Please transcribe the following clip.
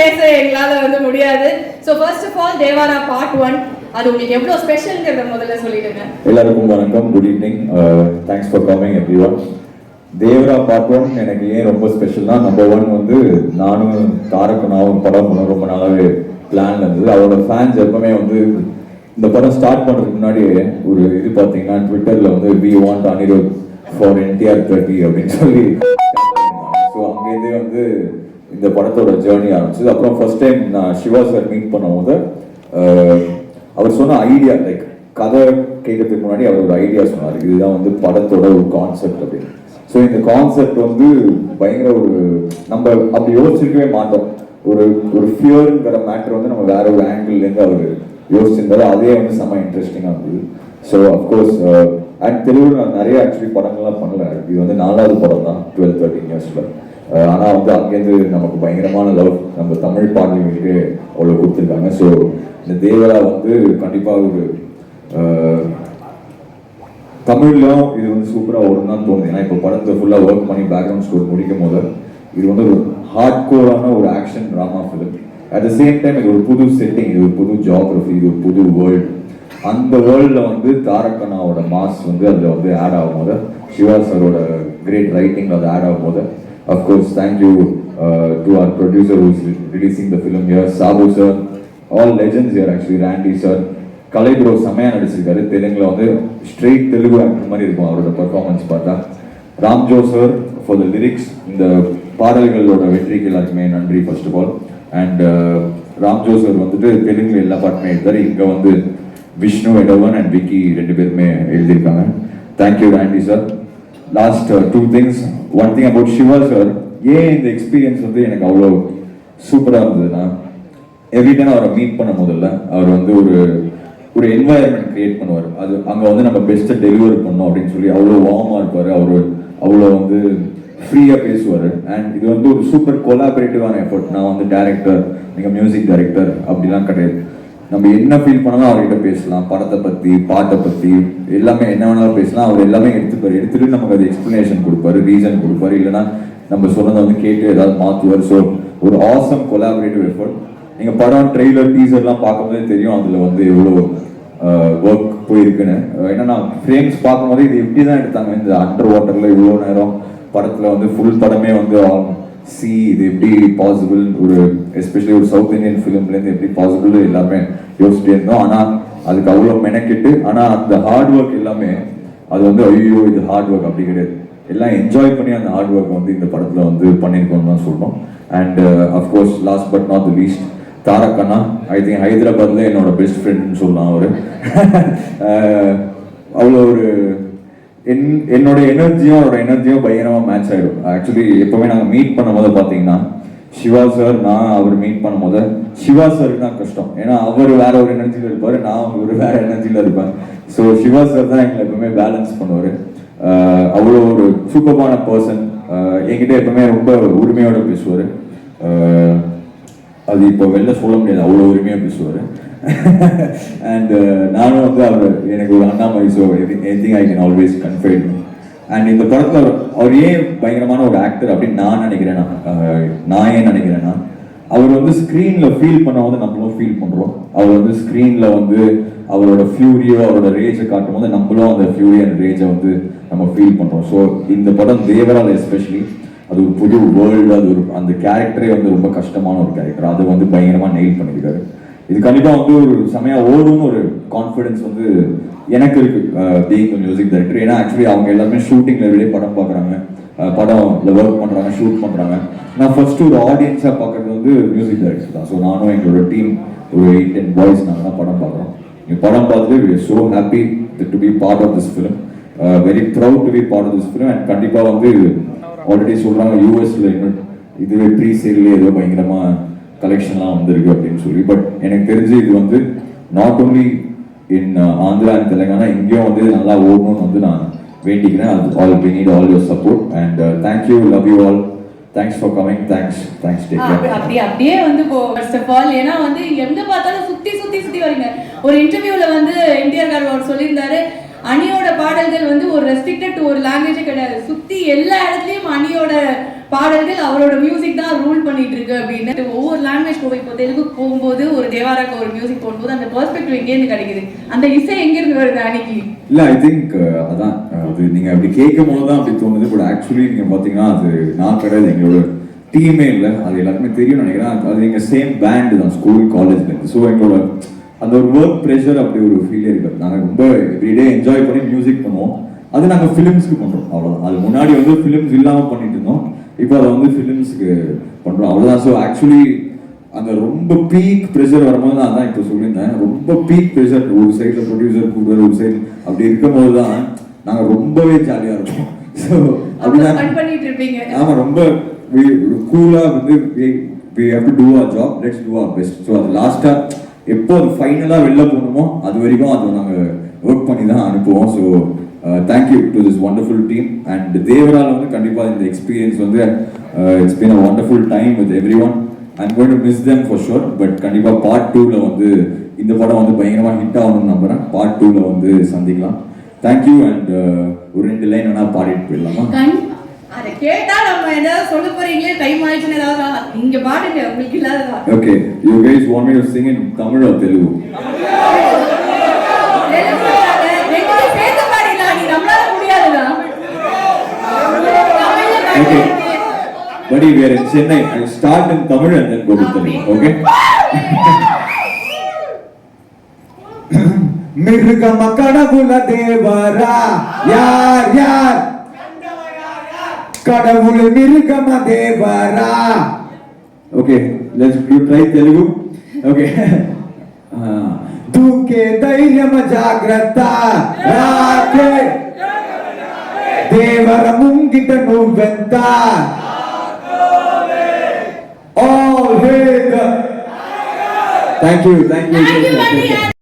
பேச எங்களால் வந்து முடியாது. So first of all Devara part one அது உங்களுக்கு எவ்வளோ ஸ்பெஷல்ங்கிறத முதல்ல சொல்லிடுங்க. எல்லாருக்கும் வணக்கம். Good evening thanks for coming everyone Devara part one எனக்கு ஏன் ரொம்ப ஸ்பெஷல்னா நம்பர் ஒன் வந்து நானும் தாரகனாவும் படம் பண்ண ரொம்ப நாளாவே பிளான் இருந்தது. அவரோட ஃபேன்ஸ் எப்பவுமே வந்து இந்த படம் ஸ்டார்ட் பண்ணுறதுக்கு முன்னாடி ஒரு இது பார்த்தீங்கன்னா ட்விட்டரில் வந்து we want Anirudh for NTR thirty அப்படின்னு சொல்லி. ஸோ அங்கேருந்தே வந்து இந்த படத்தோட ஜேர்னி ஆரம்பிச்சது. அப்புறம் ஃபர்ஸ்ட் டைம் நான் சிவா சார் மீட் பண்ணும்போது அவர் சொன்ன ஐடியா லைக் கதை கேட்கறதுக்கு முன்னாடி அவர் ஒரு ஐடியா சொன்னார். இதுதான் வந்து படத்தோட ஒரு கான்செப்ட் அப்படின்னு. ஸோ இந்த கான்செப்ட் வந்து பயங்கர ஒரு நம்ம அப்படி யோசிச்சிருக்கவே மாட்டோம். ஒரு ஒரு ஃபியருங்கிற மேட்டர் வந்து நம்ம வேற ஒரு ஆங்கிள்லேருந்து அவர் யோசிச்சிருந்தாரு. அதே வந்து செம்ம இன்ட்ரெஸ்டிங்காக இருந்தது. ஸோ அஃப்கோர்ஸ் அண்ட் தெலுங்கு நான் நிறைய ஆக்சுவலி படங்கள்லாம் பண்ணல. இது வந்து நாலாவது படம் தான் டுவெல் தேர்ட்டின் இயர்ஸில் ஆனால் வந்து அங்கேருந்து நமக்கு பயங்கரமான லவ் நம்ம தமிழ் பாடல்களுக்கு அவ்வளோ கொடுத்துருக்காங்க. ஸோ இந்த தேவரா வந்து கண்டிப்பாக ஒரு தமிழ்லையும் இது வந்து சூப்பராக வரும்னு தான் தோணுது. ஏன்னா இப்போ படத்தை ஃபுல்லாக ஒர்க் பண்ணி பேக்ரவுண்ட் ஸ்கோர் முடிக்கும் போது இது வந்து ஒரு ஹார்ட் கோரான ஒரு action drama film at the same time இது ஒரு புது செட்டிங் இது ஒரு புது ஜியாகிரஃபி இது ஒரு புது வேர்ல்டு அந்த வேர்ல்டில் வந்து தாரக்கண்ணாவோட மாஸ் வந்து அதில் வந்து ஆட் ஆகும் போது சிவா சரோட கிரேட் ரைட்டிங் அது ஆட் ஆகும் போது of course uh, to our our producer re releasing the film here, Sabu sir all legends here actually Randy sir Kalai bro செமையா நடிச்சிருக்காரு. தெலுங்குல வந்து ஸ்ட்ரெயிட் தெலுங்கு ஆக்டர் மாதிரி இருக்கும் அவரோட பர்ஃபார்மன்ஸ் பார்த்தா. Ramjo sir for the lyrics இந்த பாடல்களோட வெற்றிக்கு எல்லாருக்குமே நன்றி first of all and Ramjo sir வந்துட்டு தெலுங்குல எல்லா பாட்டுமே எழுதாரு இங்கே வந்து விஷ்ணு எடவன் அண்ட் விக்கி ரெண்டு பேருமே எழுதியிருக்காங்க. Thank you Randy sir last two things one thing about Shiva sir ஏன் இந்த எக்ஸ்பீரியன்ஸ் வந்து எனக்கு அவ்வளோ சூப்பராக இருந்ததுன்னா எவ்ரி டைம் அவரை மீட் பண்ண முதல்ல அவர் வந்து ஒரு ஒரு என்வாயர்மெண்ட் கிரியேட் பண்ணுவார். அது அங்கே வந்து நம்ம பெஸ்ட்டை டெலிவர் பண்ணோம் அப்படின்னு சொல்லி அவ்வளோ வார்மாக இருப்பார். அவர் அவ்வளோ வந்து ஃப்ரீயாக பேசுவார். அண்ட் இது வந்து ஒரு சூப்பர் கொலாபரேட்டிவான எஃபர்ட் நான் வந்து டேரக்டர் நீங்கள் மியூசிக் டைரக்டர் அப்படிலாம் கிடையாது. நம்ம என்ன ஃபீல் பண்ணாலும் அவர்கிட்ட பேசலாம். படத்தை பற்றி பாட்டை பற்றி எல்லாமே என்ன வேணாலும் பேசலாம். அவர் எல்லாமே எடுத்துப்பார். எடுத்துட்டு நமக்கு அது எக்ஸ்ப்ளனேஷன் கொடுப்பாரு ரீசன் கொடுப்பாரு. இல்லைன்னா நம்ம சொன்னதை வந்து கேட்டு ஏதாவது மாற்றுவார் ஸோ ஒரு ஆசம் கொலாபரேட்டிவ் எஃபர்ட் நீங்கள் படம் ட்ரெய்லர் டீசர்லாம் பார்க்கும்போதே தெரியும் அதில் வந்து எவ்வளோ ஒர்க் போயிருக்குன்னு. என்னன்னா ஃப்ரேம்ஸ் பார்க்கும்போது இது எப்படி தான் எடுத்தாங்க. இந்த அண்டர் வாட்டரில் இவ்வளோ நேரம் படத்தில் வந்து ஃபுல் படமே வந்து சி இது எப்படி பாசிபிள் ஒரு எஸ்பெஷலி ஒரு சவுத் இந்தியன் ஃபிலிம்லேருந்து எப்படி பாசிபிள் எல்லாமே யோசிச்சுட்டே இருந்தோம். ஆனால் அதுக்கு அவ்வளோ மெனக்கெட்டு ஆனால் அந்த ஹார்ட் ஒர்க் எல்லாமே அது வந்து ஐயோ இது ஹார்ட் ஒர்க் அப்படி கிடையாது. எல்லாம் என்ஜாய் பண்ணி அந்த ஹார்ட் ஒர்க் வந்து இந்த படத்தில் வந்து பண்ணியிருக்கோம்னு தான் சொல்லணும் and of course last but not the least Tarak Anna I think ஹைதராபாத்தில் என்னோட பெஸ்ட் ஃப்ரெண்ட்னு சொல்லலாம் அவர். Uh, அவ்வளோ ஒரு என் என்னோட எனர்ஜியும் அவரோட எனர்ஜியும் பயங்கரமாக மேட்ச் ஆகிடும் ஆக்சுவலி எப்போவுமே நாங்கள் மீட் பண்ணும்போது பார்த்தீங்கன்னா சிவா சார் நான் அவர் மீட் பண்ணும்போது சிவா சாருக்கு தான் கஷ்டம். ஏன்னா அவர் வேற ஒரு எனர்ஜியில் இருப்பார் நான் ஒரு வேற எனர்ஜியில் இருப்பேன். ஸோ சிவா சார் தான் எங்களை எப்பவுமே பேலன்ஸ் பண்ணுவார். அவ்வளோ ஒரு சூப்பர்பான பர்சன் என்கிட்ட எப்பவுமே ரொம்ப உரிமையோட பேசுவார். அது இப்போ வெளில சொல்ல முடியாது அவ்வளோ உரிமையாக பேசுவார். அண்ட் uh, நானும் வந்து அவர் எனக்கு ஒரு அண்ணா மாதிரி so everything I can always confide and இந்த படத்தில் அவர் ஏன் பயங்கரமான ஒரு ஆக்டர் அப்படின்னு நான் நினைக்கிறேன் நான் நான் ஏன் நினைக்கிறேன்னா அவர் வந்து ஸ்க்ரீனில் ஃபீல் பண்ண வந்து நம்மளும் ஃபீல் பண்ணுறோம் அவர் வந்து ஸ்க்ரீனில் வந்து அவரோட ஃபியூரியோ அவரோட ரேஜை காட்டும் போது நம்மளும் அந்த ஃபியூரி அண்ட் ரேஜை வந்து நம்ம ஃபீல் பண்ணுறோம் ஸோ இந்த படம் தேவரால் எஸ்பெஷலி அது ஒரு புது வேர்ல்டு அது ஒரு அந்த கேரக்டரே வந்து ரொம்ப கஷ்டமான ஒரு கேரக்டர் அது வந்து பயங்கரமாக நெயில் பண்ணியிருக்காரு. இது கண்டிப்பாக வந்து ஒரு செமையாக ஓடும்னு ஒரு கான்ஃபிடன்ஸ் வந்து எனக்கு இருக்கு. பீங் மியூசிக் டைரக்டர் ஏன்னா ஆக்சுவலி அவங்க எல்லாருமே ஷூட்டிங்ல வெளியே படம் பார்க்குறாங்க படம் இல்லை ஒர்க் பண்ணுறாங்க ஷூட் பண்ணுறாங்க நான் ஃபர்ஸ்ட் ஒரு ஆடியன்ஸாக பார்க்குறது வந்து மியூசிக் டைரக்டர் தான். ஸோ நானும் எங்களோட டீம் ஒரு எயிட் டென் பாய்ஸ் நாங்கள் தான் படம் பார்க்குறோம் நீங்கள் படம் பார்த்துட்டு we so happy to be part of this film very proud to be part of this film and கண்டிப்பாக வந்து ஆல்ரெடி சொல்கிறாங்க யூஎஸில் இன்னும் இதுவே ப்ரீ சேல்லே ஏதோ பயங்கரமாக கலெக்ஷன்லாம் வந்திருக்கு அப்படின்னு சொல்லி. பட் எனக்கு தெரிஞ்சு இது வந்து not only in Andhra and Telangana இங்கேயும் வந்து இது நல்லா ஓடணும்னு வந்து நான் வேண்டிக்கிறேன். அது all we need all your support and thank you love you all thanks for coming thanks thanks take care அப்படி- அப்படியே அப்படியே வந்து ஃபர்ஸ்ட் ஆஃப் ஆல் ஏன்னா வந்து எங்க பார்த்தாலும் சுத்தி சுத்தி சுத்தி வரீங்க. ஒரு இன்டர்வியூல வந்து என்டிஆர் கார் அவர் சொல்லியிருந்தாரு அணியோட பாடல்கள் வந்து ஒரு ரெஸ்ட்ரிக்டட் டு ஒரு லாங்குவேஜே கிடையாது. சுத்தி எல்லா இடத்துலயும் அணியோட பாடல்கள் அவரோட மியூசிக் தான் ரூல் பண்ணிட்டு இருக்கு அப்படின்னு. ஒவ்வொரு லாங்குவேஜ் போய் இப்போ தெலுங்கு போகும்போது ஒரு தேவாராக்கு ஒரு மியூசிக் போகும்போது அந்த பெர்ஸ்பெக்டிவ் எங்கேருந்து கிடைக்குது? அந்த இசை எங்கிருந்து வருது அன்னைக்கு? இல்ல ஐ திங்க் அதான் அது நீங்க அப்படி கேட்கும் போது தான் அப்படி தோணுது. பட் ஆக்சுவலி நீங்க பாத்தீங்கன்னா அது நான் கிடையாது. எங்களோட டீமே இல்ல. அது எல்லாருக்குமே தெரியும் நினைக்கிறேன். அது- எங்க சேம் பேண்ட் தான் ஸ்கூல் காலேஜ்ல ஸோ எங்களோட அந்த ஒரு ஒர்க் ப்ரெஷர் அப்படி ஒரு ஃபீல் இருக்கு நாங்க ரொம்ப எவ்ரிடே என்ஜாய் பண்ணி மியூசிக் பண்ணுவோம். அது நாங்க ஃபிலிம்ஸ்க்கு பண்றோம். அவ்வளவுதான். அது முன்னாடி வந்து ஃபிலிம்ஸ் இல்லாம பண்ணிட்டு இருந்தோம். இப்போ அதை வந்து ஃபிலிம்ஸ்க்கு பண்றோம். அவ்வளவுதான். ஸோ ஆக்சுவலி அந்த ரொம்ப பீக் ப்ரெஷர் வரும்போது தான் அதான் இப்போ சொல்லியிருந்தேன். ரொம்ப பீக் ப்ரெஷர் ஒரு சைடில் ப்ரொடியூசர் கூடுதல் ஒரு சைடு அப்படி இருக்கும்போது தான் நாங்கள் ரொம்பவே ஜாலியாக இருப்போம். ஸோ அப்படிதான். ஃபன் பண்ணிட்டு இருப்பீங்க. ஆமா ரொம்ப கூலா வந்து have to do our job. Let's do our best. So அது லாஸ்டா எப்போ அது ஃபைனலாக வெளில போகணுமோ அது வரைக்கும் அதை நாங்கள் ஒர்க் பண்ணி தான் அனுப்புவோம். So thank you to this wonderful team and தேவரால் வந்து கண்டிப்பாக இந்த எக்ஸ்பீரியன்ஸ் வந்து it's been a wonderful time with everyone I'm going to miss them for sure but கண்டிப்பாக பார்ட் டூவில் வந்து இந்த படம் வந்து பயங்கரமாக ஹிட் ஆகணும்னு நம்புகிறேன் பார்ட் டூவில் வந்து சந்திக்கலாம். தேங்க்யூ அண்ட் uh, ஒரு ரெண்டு லைன் வேணால் பாடிட்டு போயிடலாமா? அதை கேட்டா நம்ம ஏதாவது சொல்ல போறீங்களே டைம் ஆயிடுச்சுன்னு ஏதாவது இங்க பாடுங்க உங்களுக்கு இல்லாததா Tamil or Telugu? தெலுங்குல ரெண்டு சேர்த்து பாடிடலாம் நீ நம்மளால முடியாதுடா தமிழ்ல Okay. Buddy, we are in Chennai. I'll start in Tamil and then go to Telugu. Okay? மிருகம கடவுள தேவரா யார் யார் கடவுள் மிருகம Devara okay let's to try Telugu okay దూకే ధైర్యమ జాగ్రత్త రాకే దేవర ముంగిట నువ్వెంత all hey thank you thank Thank you, you Mani.